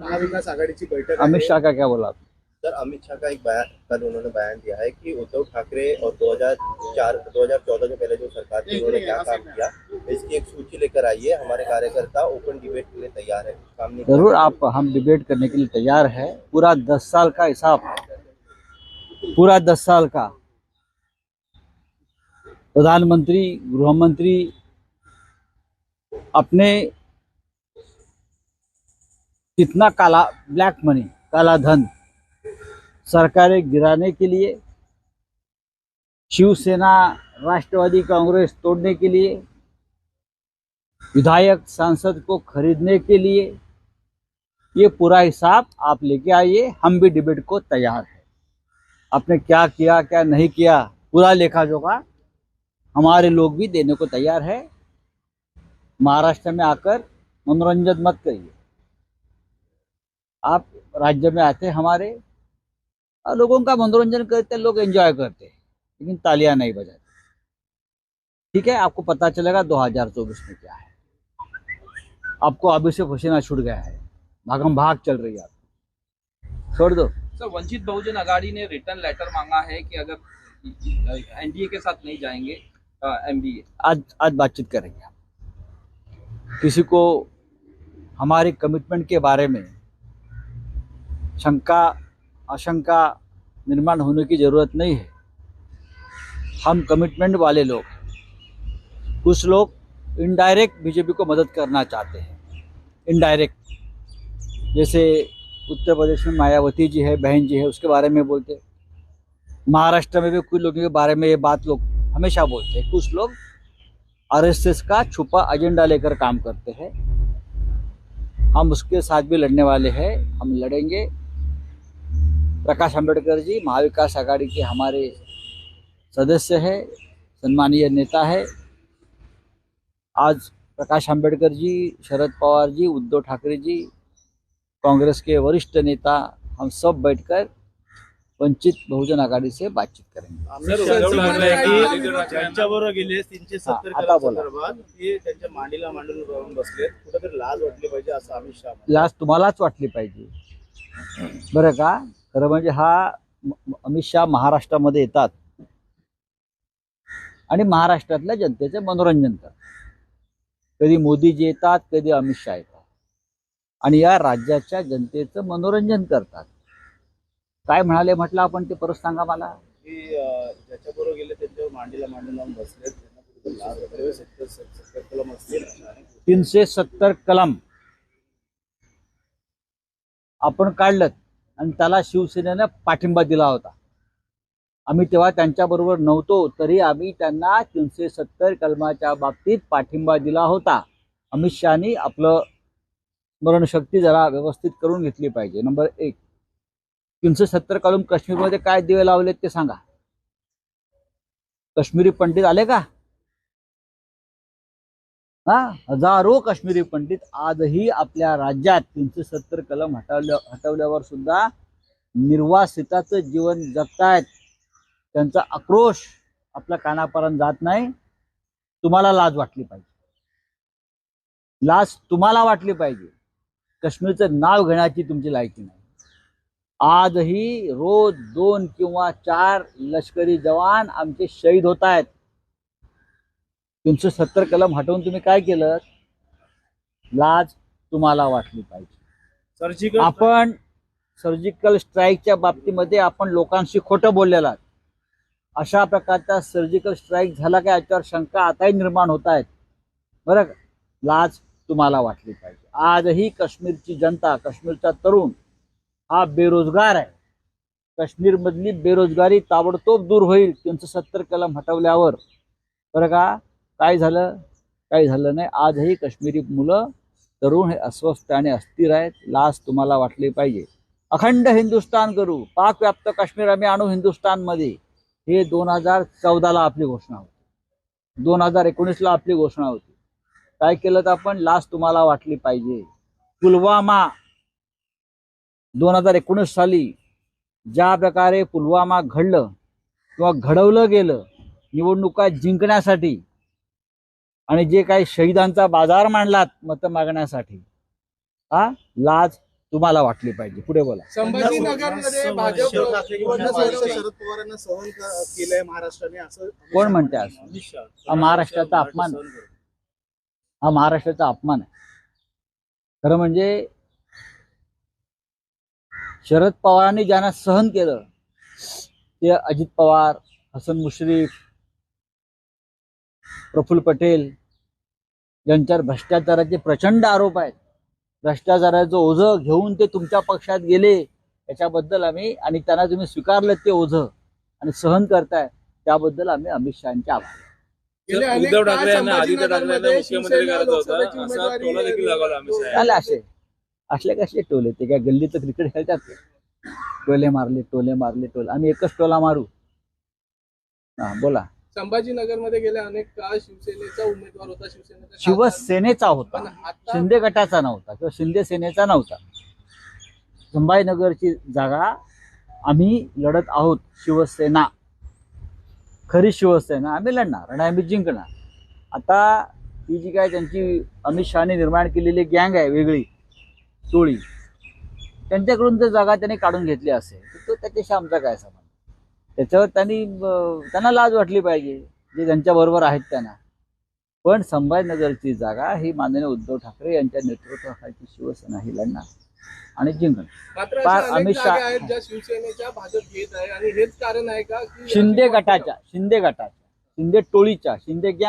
महाविकास आघाडीची बैठक अमित शाह का क्या बोला? सर अमित शाह का एक बयान कल उन्होंने बयान दिया है कि उद्धव ठाकरे और 2004 2014 के पहले जो सरकार थी उन्होंने क्या काम किया? इसकी एक सूची लेकर आइए। हमारे कार्यकर्ता ओपन डिबेट के लिए तैयार है। सामने ज़रूर आप हम डिबेट करने के लिए तैयार है। पूरा दस साल का हिसाब। पूरा दस साल का। प्रधानमंत्री गृह मंत्री अपने कितना काला ब्लैक मनी काला धन, सरकारें गिराने के लिए, शिवसेना, राष्ट्रवादी कांग्रेस तोड़ने के लिए, विधायक सांसद को खरीदने के लिए, ये पूरा हिसाब आप लेके आइए, हम भी डिबेट को तैयार है। आपने क्या किया, क्या नहीं किया, पूरा लेखा जोखा हमारे लोग भी देने को तैयार है। महाराष्ट्र में आकर मनोरंजन मत करिए। आप राज्य में आते हमारे और लोगों का मनोरंजन करते लोग एंजॉय करते लेकिन तालियाँ नहीं बजाते। ठीक है आपको पता चलेगा 2024 में क्या है। आपको अभी से पसीना छूट गया है। भागम भाग चल रही है आपकी। छोड़ दो। सर वंचित बहुजन अगाड़ी ने रिटर्न लेटर मांगा है कि अगर एनडीए के साथ नहीं जाएँगे एमडीए आज आज बातचीत करेंगे हम किसी को हमारे कमिटमेंट के बारे में शंका, आशंका निर्माण होने की ज़रूरत नहीं है। हम कमिटमेंट वाले लोग। कुछ लोग इनडायरेक्ट बीजेपी को मदद करना चाहते हैं। इनडायरेक्ट जैसे उत्तर प्रदेश में मायावती जी है, बहन जी है, उसके बारे में बोलते। महाराष्ट्र में भी कुछ लोगों के बारे में ये बात लोग हमेशा बोलते हैं। कुछ लोग आरएसएस का छुपा एजेंडा लेकर काम करते हैं। हम उसके साथ भी लड़ने वाले हैं। हम लड़ेंगे। प्रकाश अंबेडकर जी महाविकास आघाड़ी के हमारे सदस्य है सम्मानीय नेता है आज प्रकाश अंबेडकर जी शरद पवार जी उद्धव ठाकरे जी कांग्रेस के वरिष्ठ नेता हम सब बैठकर वंचित बहुजन आघाड़ी से बातचीत करेंगे अमित सर, शाह उद्धव म्हणत ठाकरे आहे यांनी- की ज्यांच्याबरोबर गेले तीनशे सत्तर हा, आता बोला. संदर्भात ते त्यांच्या मांडीला मांडून जाऊन बसले कुठेतरी लाज वाटली पाहिजे असं अमित शाह म्हणाले. लाज तुम्हालाच वाटली पाहिजे बरं का खरं म्हणजे हा अमित शहा महाराष्ट्रामध्ये येतात. आणि महाराष्ट्रातल्या जनतेचे मनोरंजन करतात. कधी मोदीजी येतात कधी अमित शहा येतात. आणि या राज्याच्या जनतेचं मनोरंजन करतात. काय म्हणाले म्हटलं आपण ते परत सांगा मला? ज्याच्याबरोबर गेले त्यांच्यावर मांडीला मांडून जाऊन बसले तीनशे सत्तर कलम. आपण काढलं आणि त्याला शिवसेनेनं पाठिंबा दिला होता. आम्ही तेव्हा त्यांच्याबरोबर नव्हतो तरी आम्ही त्यांना तीनशे सत्तर कलमाच्या बाबतीत पाठिंबा दिला होता. अमित शहानी आपलं स्मरणशक्ती जरा व्यवस्थित करून घेतली पाहिजे. नंबर एक. तीनशे सत्तर कलम काश्मीरमध्ये काय दिवे लावलेत ते सांगा. काश्मीरी पंडित आले का? हा? हजारो काश्मीरी पंडित आजही आपल्या राज्यात तीनशे सत्तर कलम हटवल्या हटवल्यावर सुद्धा निर्वासिताचं जीवन जगतायत. त्यांचा आक्रोश आपल्या कानापर्यंत जात नाही. तुम्हाला लाज वाटली पाहिजे. लाज तुम्हाला वाटली पाहिजे. काश्मीरचं नाव घेण्याची तुमची लायकी नाही. आजही रोज दोन किंवा चार लष्करी जवान आमचे शहीद होत आहेत तीनशे सत्तर कलम हटवून तुम्ही काय केलं? लाज तुम्हाला वाटली पाहिजे. सर्जिकल आपण सर्जिकल स्ट्राईकच्या बाबतीमध्ये आपण लोकांशी खोटं बोललेला. अशा प्रकारचा सर्जिकल स्ट्राईक झाला का याच्यावर शंका आताही निर्माण होत आहेत. बरं? लाज तुम्हाला वाटली पाहिजे. आजही काश्मीरची जनता काश्मीरचा तरुण हा बेरोजगार आहे. काश्मीरमधली बेरोजगारी ताबडतोब दूर होईल. तीनशे सत्तर कलम हटवल्यावर. बरं का? काय झालं? काय झालं नाही? आजही काश्मीरी मुलं तरुण हे अस्वस्थ आणि अस्थिर आहेत. लाज तुम्हाला वाटली पाहिजे. अखंड हिंदुस्तान करू. पाक व्याप्त काश्मीर आम्ही आणू हिंदुस्तानमध्ये हे दोन हजार चौदाला आपली घोषणा होती. दोन हजार एकोणीसला आपली घोषणा होती. काय केलं तर आपण? लाज तुम्हाला वाटली पाहिजे. पुलवामा दोन हजार एकोणीस साली ज्या प्रकारे पुलवामा घडलं किंवा घडवलं गेलं निवडणुका जिंकण्यासाठी आणि जे काही शहीदांचा बाजार मांडलात मतं मागण्यासाठी हा लाज तुम्हाला वाटली पाहिजे. पुढे बोला. संभाजीनगरमध्ये भाजप उद्धव ठाकरे पन्नास पन्नास वर्ष वर्ष शरद पवारांना सहन क- केलंय महाराष्ट्राने असं कोण म्हणते हा महाराष्ट्राचा अपमान. हा महाराष्ट्राचा अपमान आहे. खरं म्हणजे शरद पवारांनी ज्यांना सहन केलं ते अजित पवार हसन मुश्रीफ प्रफुल्ल पटेल यांच्यावर भ्रष्टाचाराचे प्रचंड आरोप आहेत. भ्रष्टाचाराचं ओझं घेऊन ते तुमच्या पक्षात गेले याच्याबद्दल आम्ही आणि त्यांना तुम्ही स्वीकारलं ते ओझं आणि सहन करताय त्याबद्दल आम्ही अमित शहाचे आभार. उद्धव ठाकरे यांना आदित्य ठाकरे यांना मुख्यमंत्री करायचं होतं असा टोला देखील लागला अमित शहा झाले असे. असले कसले टोले? ते काय गल्लीचं क्रिकेट खेळतात ते? टोले मारले टोले मारले टोले. आम्ही एकच टोला मारू. हा बोला. संभाजीनगरमध्ये गेल्या अनेक काळ शिवसेनेचा उमेदवार होता शिवसेनेचा. शिवसेनेचा होता. शिंदे गटाचा नव्हता किंवा शिंदे सेनेचा नव्हता. संभाजीनगरची जागा आम्ही लढत आहोत शिवसेना. खरी शिवसेना आम्ही लढणार आणि आम्ही जिंकणार. आता ही जी काय त्यांची अमित शहाने निर्माण केलेली गँग आहे वेगळी टोळी त्यांच्याकडून जर जागा त्यांनी काढून घेतली असेल तर तो त्याच्याशी आमचा काय संबंध? त्याच्यावर त्यांनी त्यांना लाज वाटली पाहिजे जे त्यांच्या बरोबर आहेत त्यांना. पण संभाजीनगरची जागा ही माननीय उद्धव ठाकरे यांच्या नेतृत्वाखालची शिवसेना ही लढणार आणि जिंकणार. अमित शहा- शिवसेनेच्या भाजप घेत आहे आणि हेच कारण आहे का की शिंदे गटाच्या शिंदे गटाच्या शिंदे टोळीच्या शिंदे गँग